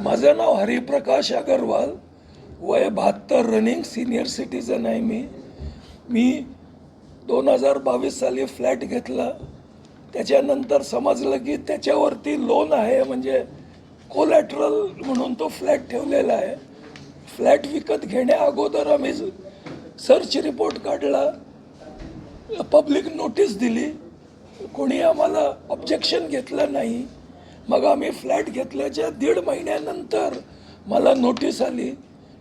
माझं नाव हरिप्रकाश अगरवाल. वय बहात्तर रनिंग सिनियर सिटीजन आहे मी. मी दोन हजार बावीस साली फ्लॅट घेतला. त्याच्यानंतर समजलं की त्याच्यावरती लोन आहे म्हणजे कोलॅटरल म्हणून तो फ्लॅट ठेवलेला आहे. फ्लॅट विकत घेण्या अगोदर आम्ही सर्च रिपोर्ट काढला. पब्लिक नोटीस दिली. कोणी आम्हाला ऑब्जेक्शन घेतलं नाही. मग आम्ही फ्लॅट घेतल्याच्या दीड महिन्यानंतर मला नोटीस आली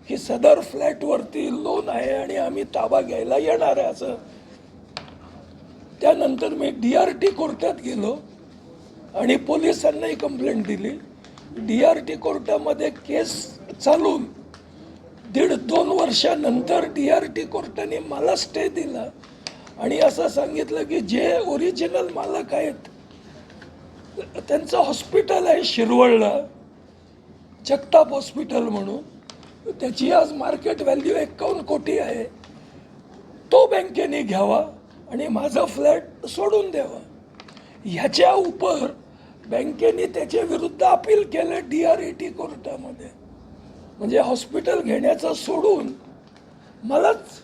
की सदर फ्लॅटवरती लोन आहे आणि आम्ही ताबा घ्यायला येणार आहे असं. त्यानंतर मी डी आर टी कोर्टात गेलो आणि पोलिसांनाही कंप्लेंट दिली. डी आर टी कोर्टामध्ये केस चालून दीड दोन वर्षानंतर डी आर टी कोर्टाने मला स्टे दिला. आणि असं सांगितलं की जे ओरिजिनल मालक आहेत त्यांचं हॉस्पिटल आहे शिरवळला जगताप हॉस्पिटल म्हणून. त्याची आज मार्केट व्हॅल्यू एकावन्न कोटी आहे. तो बँकेने घ्यावा आणि माझा फ्लॅट सोडून द्यावा. ह्याच्या उपर बँकेने त्याच्या विरुद्ध अपील केलं डी आर ए टी कोर्टामध्ये. म्हणजे हॉस्पिटल घेण्याचं सोडून मलाच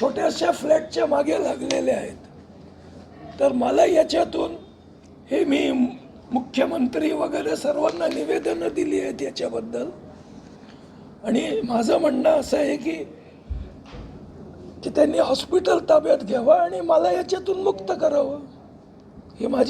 छोट्याशा फ्लॅटच्या मागे लागलेले आहेत. तर मला याच्यातून हे मी मुख्यमंत्री वगैरे सर्वांना निवेदनं दिली आहेत याच्याबद्दल आणि माझं म्हणणं असं आहे की की त्यांनी हॉस्पिटल ताब्यात घ्यावं आणि मला याच्यातून मुक्त करावं. ही माझी